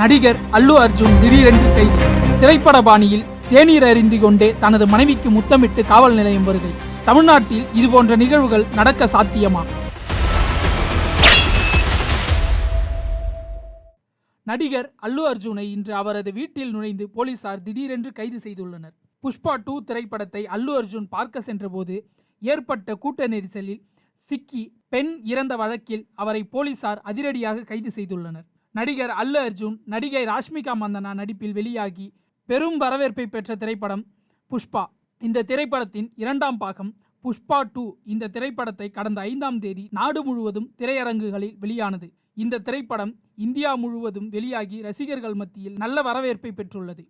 நடிகர் அல்லு அர்ஜுன் திடீரென்று கைது. திரைப்பட பாணியில் தேநீர் அறிந்து கொண்டே தனது மனைவிக்கு முத்தமிட்டு காவல் நிலையம் வருகை. தமிழ்நாட்டில் இதுபோன்ற நிகழ்வுகள் நடக்க சாத்தியமா? நடிகர் அல்லு அர்ஜுனை இன்று அவரது வீட்டில் நுழைந்து போலீசார் திடீரென்று கைது செய்துள்ளனர். புஷ்பா டூ திரைப்படத்தை அல்லு அர்ஜுன் பார்க்க சென்றபோது ஏற்பட்ட கூட்ட நெரிசலில் சிக்கி பெண் இறந்த வழக்கில் அவரை போலீசார் அதிரடியாக கைது செய்துள்ளனர். நடிகர் அல்லு அர்ஜுன் நடிகை ராஷ்மிகா மந்தனா நடிப்பில் வெளியாகி பெரும் வரவேற்பை பெற்ற திரைப்படம் புஷ்பா. இந்த திரைப்படத்தின் இரண்டாம் பாகம் புஷ்பா டூ. இந்த திரைப்படத்தை கடந்த ஐந்தாம் தேதி நாடு முழுவதும் திரையரங்குகளில் வெளியானது. இந்த திரைப்படம் இந்தியா முழுவதும் வெளியாகி ரசிகர்கள் மத்தியில் நல்ல வரவேற்பை பெற்றுள்ளது.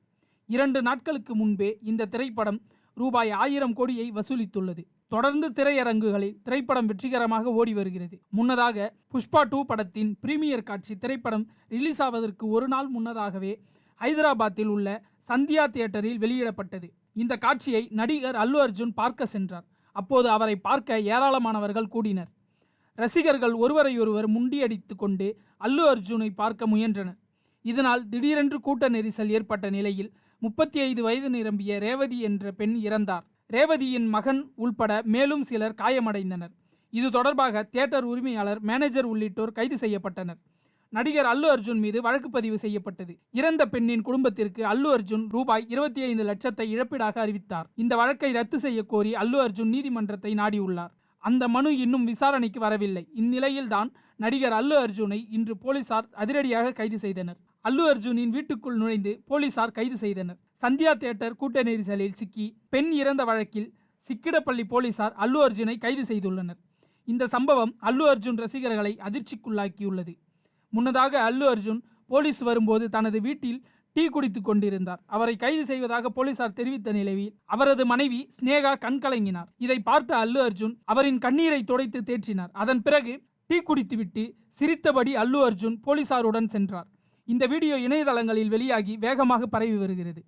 இரண்டு நாட்களுக்கு முன்பே இந்த திரைப்படம் ரூபாய் ஆயிரம் கோடியை வசூலித்துள்ளது. தொடர்ந்து திரையரங்குகளில் திரைப்படம் வெற்றிகரமாக ஓடி வருகிறது. முன்னதாக புஷ்பா டூ படத்தின் பிரீமியர் காட்சி திரைப்படம் ரிலீஸ் ஆவதற்கு ஒரு நாள் முன்னதாகவே ஹைதராபாத்தில் உள்ள சந்தியா தியேட்டரில் வெளியிடப்பட்டது. இந்த காட்சியை நடிகர் அல்லு அர்ஜுன் பார்க்க சென்றார். அப்போது அவரை பார்க்க ஏராளமானவர்கள் கூடினர். ரசிகர்கள் ஒருவரையொருவர் முண்டியடித்து கொண்டு அல்லு அர்ஜுனை பார்க்க முயன்றனர். இதனால் திடீரென்று கூட்ட நெரிசல் ஏற்பட்ட நிலையில் முப்பத்தி ஐந்து வயது நிரம்பிய ரேவதி என்ற பெண் இறந்தார். ரேவதியின் மகன் உள்பட மேலும் சிலர் காயமடைந்தனர். இது தொடர்பாக தியேட்டர் உரிமையாளர் மேனேஜர் உள்ளிட்டோர் கைது செய்யப்பட்டனர். நடிகர் அல்லு அர்ஜுன் மீது வழக்கு பதிவு செய்யப்பட்டது. இறந்த பெண்ணின் குடும்பத்திற்கு அல்லு அர்ஜுன் ரூபாய் இருபத்தி ஐந்து லட்சத்தை இழப்பீடாக அறிவித்தார். இந்த வழக்கை ரத்து செய்ய கோரி அல்லு அர்ஜுன் நீதிமன்றத்தை நாடியுள்ளார். அந்த மனு இன்னும் விசாரணைக்கு வரவில்லை. இந்நிலையில்தான் நடிகர் அல்லு அர்ஜுனை இன்று போலீசார் அதிரடியாக கைது செய்தனர். அல்லு அர்ஜுனின் வீட்டுக்குள் நுழைந்து போலீசார் கைது செய்தனர். சந்தியா தியேட்டர் கூட்ட நெரிசலில் சிக்கி பெண் இறந்த வழக்கில் சிக்கிடப்பள்ளி போலீசார் அல்லு அர்ஜுனை கைது செய்துள்ளனர். இந்த சம்பவம் அல்லு அர்ஜுன் ரசிகர்களை அதிர்ச்சிக்குள்ளாக்கியுள்ளது. முன்னதாக அல்லு அர்ஜுன் போலீஸ் வரும்போது தனது வீட்டில் டீ குடித்து கொண்டிருந்தார். அவரை கைது செய்வதாக போலீசார் தெரிவித்த நிலையில் அவரது மனைவி ஸ்னேகா கண்கலங்கினார். இதை பார்த்த அல்லு அர்ஜுன் அவரின் கண்ணீரை துடைத்து தேற்றினார். அதன் பிறகு டீ குடித்துவிட்டு சிரித்தபடி அல்லு அர்ஜுன் போலீசாருடன் சென்றார். இந்த வீடியோ இணையதளங்களில் வெளியாகி வேகமாக பரவி வருகிறது.